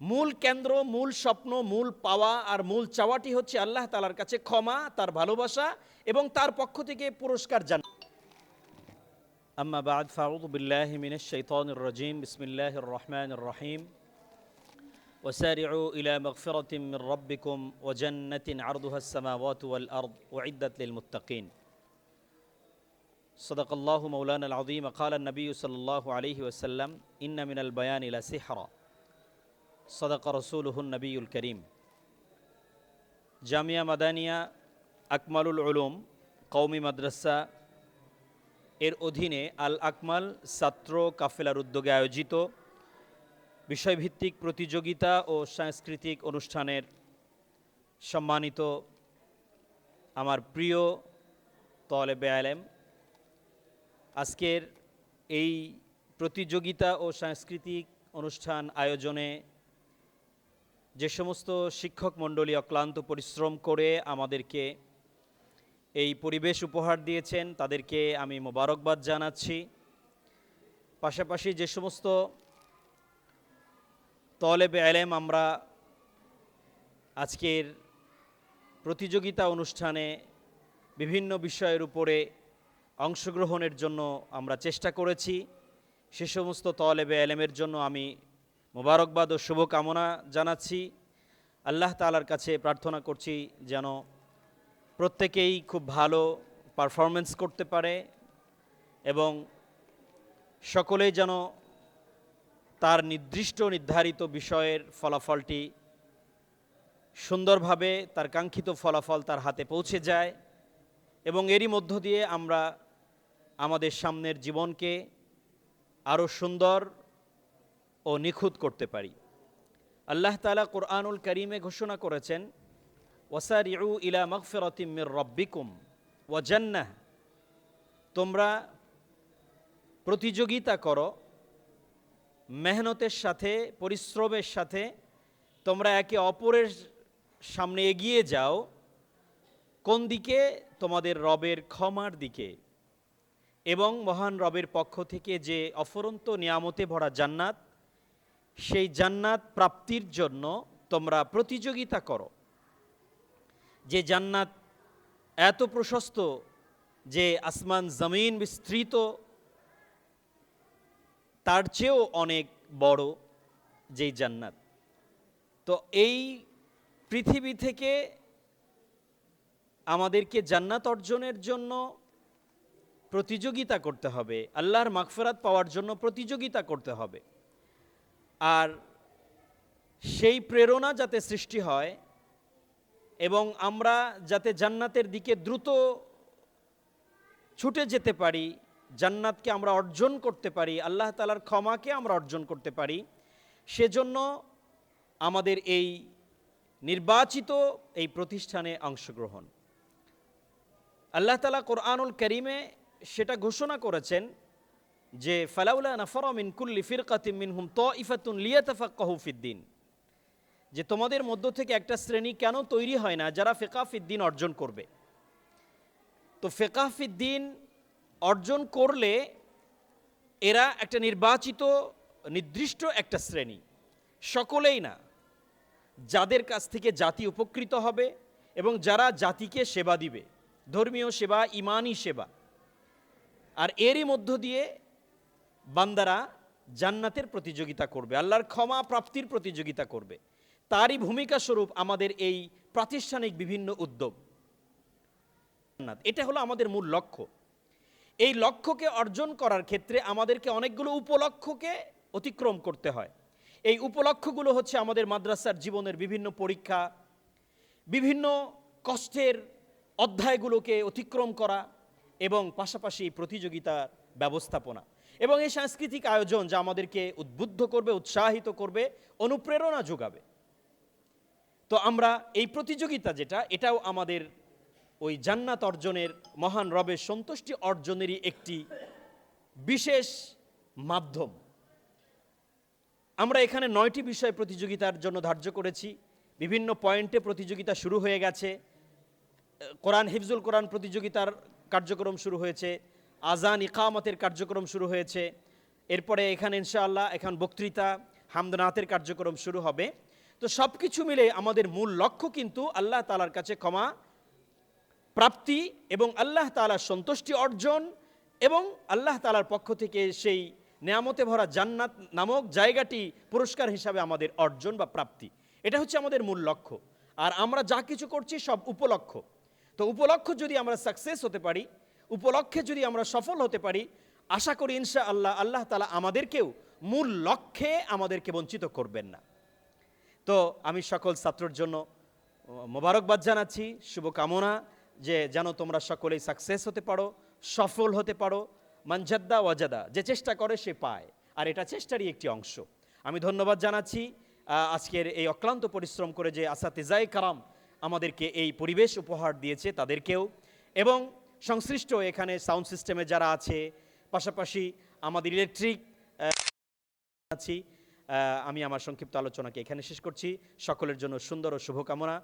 মূল কেন্দ্র মূল স্বপ্ন মূল পাওয়া আর মূল চাওয়াটি হচ্ছে আল্লাহ তালার কাছে ক্ষমা তার ভালোবাসা এবং তার পক্ষ থেকে পুরস্কার জান أما بعد فأعوذ بالله من الشيطان الرجيم بسم الله الرحمن الرحيم وسارعوا إلى مغفرة من ربكم وجنة عرضها السماوات والأرض أعدت للمتقين صدق الله مولانا العظيم قال النبي صلى الله عليه وسلم إن من البيان لسحرا সদাকা রসুলহুন নবীল করিম। জামিয়া মাদানিয়া আকমালুল উলুম কৌমি মাদ্রাসা এর অধীনে আল আকমাল ছাত্র কাফেলার উদ্যোগে আয়োজিত বিষয়ভিত্তিক প্রতিযোগিতা ও সাংস্কৃতিক অনুষ্ঠানের সম্মানিত আমার প্রিয় তলে আলেম, আজকের এই প্রতিযোগিতা ও সাংস্কৃতিক অনুষ্ঠান আয়োজনে যে সমস্ত শিক্ষক মণ্ডলী অক্লান্ত পরিশ্রম করে আমাদেরকে এই পরিবেশ উপহার দিয়েছেন, তাদেরকে আমি মোবারকবাদ জানাচ্ছি। পাশাপাশি যে সমস্ত তলেবে আলেম আমরা আজকের প্রতিযোগিতা অনুষ্ঠানে বিভিন্ন বিষয়ের উপরে অংশগ্রহণের জন্য আমরা চেষ্টা করেছি। সে সমস্ত তলেবে আলেমের জন্য আমি মোবারকবাদ ও শুভকামনা জানাচ্ছি। আল্লাহ তালার কাছে প্রার্থনা করছি যেন প্রত্যেকেই খুব ভালো পারফরমেন্স করতে পারে এবং সকলেই যেন তার নির্দিষ্ট নির্ধারিত বিষয়ের ফলাফলটি সুন্দরভাবে তার কাঙ্ক্ষিত ফলাফল তার হাতে পৌঁছে যায় এবং এরই মধ্য দিয়ে আমরা আমাদের সামনের জীবনকে আরও সুন্দর ও নিখুঁত করতে পারি। আল্লাহ তালা কোরআনুল করিমে ঘোষণা করেছেন, ওয়াসারিউ ইলা মগফিরতিম মির রব্বিকুম ওয়াজান্নাহ তোমরা প্রতিযোগিতা করো, মেহনতের সাথে, পরিশ্রমের সাথে, তোমরা একে অপরের সামনে এগিয়ে যাও, কোন দিকে? তোমাদের রবের ক্ষমার দিকে। এবং মহান রবের পক্ষ থেকে যে অফরন্ত নিয়ামতে ভরা জান্নাত সেই জান্নাত প্রাপ্তির জন্য তোমরা প্রতিযোগিতা করো। যে জান্নাত এত প্রশস্ত যে আসমান জমিন বিস্তৃত, তার চেয়েও অনেক বড় যেই জান্নাত। তো এই পৃথিবী থেকে আমাদেরকে জান্নাত অর্জনের জন্য প্রতিযোগিতা করতে হবে। আল্লাহর মাগফেরাত পাওয়ার জন্য প্রতিযোগিতা করতে হবে। আর সেই প্রেরণা যাতে সৃষ্টি হয় এবং আমরা যাতে জান্নাতের দিকে দ্রুত ছুটে যেতে পারি, জান্নাতকে আমরা অর্জন করতে পারি, আল্লাহ তালার ক্ষমাকে আমরা অর্জন করতে পারি, সেজন্য আমাদের এই নির্বাচিত এই প্রতিষ্ঠানে অংশগ্রহণ। আল্লাহ তালা কোরআনুল করিমে সেটা ঘোষণা করেছেন যে, ফালাউলা নাফরমিন কুল্লি ফিরকাতিম মিনহুম ত ইফাতুন লিয়াতাফাক্কাহু ফিদ্দিন যে, তোমাদের মধ্য থেকে একটা শ্রেণি কেন তৈরি হয় না যারা ফেকাফিদ্দিন অর্জন করবে? তো ফেকাফিদ্দিন অর্জন করলে এরা একটা নির্বাচিত, নির্দিষ্ট একটা শ্রেণি। সকলেই না, যাদের কাছ থেকে জাতি উপকৃত হবে এবং যারা জাতিকে সেবা দিবে। ধর্মীয় সেবা, ইমানি সেবা। আর এরই মধ্য দিয়ে বান্দারা জান্নাতের প্রতিযোগিতা করবে, আল্লাহর ক্ষমা প্রাপ্তির প্রতিযোগিতা করবে। তারই ভূমিকা স্বরূপ আমাদের এই প্রাতিষ্ঠানিক বিভিন্ন উদ্যোগ। এটা হলো আমাদের মূল লক্ষ্য। এই লক্ষ্যকে অর্জন করার ক্ষেত্রে আমাদেরকে অনেকগুলো উপলক্ষ্যকে অতিক্রম করতে হয়। এই উপলক্ষ্যগুলো হচ্ছে আমাদের মাদ্রাসার জীবনের বিভিন্ন পরীক্ষা, বিভিন্ন কষ্টের অধ্যায়গুলোকে অতিক্রম করা এবং পাশাপাশি প্রতিযোগিতার ব্যবস্থাপনা। এবং এই সাংস্কৃতিক আয়োজন যা আমাদেরকে উদ্বুদ্ধ করবে, উৎসাহিত করবে, অনুপ্রেরণা যোগাবে। তো আমরা এই প্রতিযোগিতা যেটা, এটাও আমাদের ওই জান্নাত অর্জনের মহান রবের সন্তুষ্টি অর্জনেরই একটি বিশেষ মাধ্যম। আমরা এখানে নয়টি বিষয় প্রতিযোগিতার জন্য ধার্য করেছি। বিভিন্ন পয়েন্টে প্রতিযোগিতা শুরু হয়ে গেছে। কোরআন হিফজুল কোরআন প্রতিযোগিতার কার্যক্রম শুরু হয়েছে। আজান ইকামতের কার্যক্রম শুরু হয়েছে। এরপরে এখানে ইনশাআল্লাহ এখন বক্তৃতা হামদনাথের কার্যক্রম শুরু হবে। তো সব কিছু মিলে আমাদের মূল লক্ষ্য কিন্তু আল্লাহ তালার কাছে ক্ষমা, প্রাপ্তি এবং আল্লাহ তালার সন্তুষ্টি অর্জন এবং আল্লাহ তালার পক্ষ থেকে সেই নেয়ামতে ভরা জান্নাত নামক জায়গাটি পুরস্কার হিসাবে আমাদের অর্জন বা প্রাপ্তি। এটা হচ্ছে আমাদের মূল লক্ষ্য। আর আমরা যা কিছু করছি সব উপলক্ষ। তো উপলক্ষ যদি আমরা সাকসেস হতে পারি উপলক্ষে যদি আমরা সফল হতে পারি, আশা করি ইনশা আল্লাহ আল্লাহ তালা আমাদেরকেও মূল লক্ষ্যে আমাদেরকে বঞ্চিত করবেন না। তো আমি সকল ছাত্রর জন্য মোবারকবাদ জানাচ্ছি, শুভকামনা যে যেন তোমরা সকলেই সাকসেস হতে পারো, সফল হতে পারো, মানজাদ্দা ওয়াজাদা, যে চেষ্টা করে সে পায়, আর এটা চেষ্টারই একটি অংশ। আমি ধন্যবাদ জানাচ্ছি আজকের এই অক্লান্ত পরিশ্রম করে যে আসাতিজাই কারাম আমাদেরকে এই পরিবেশ উপহার দিয়েছে তাদেরকেও এবং সংশ্লিষ্ট এখানে সাউন্ড সিস্টেমে যারা আছে, পাশাপাশি আমাদের ইলেকট্রিক আছি আমি আমার সংক্ষিপ্ত আলোচনাকে এখানে শেষ করছি। সকলের জন্য সুন্দর ও শুভকামনা।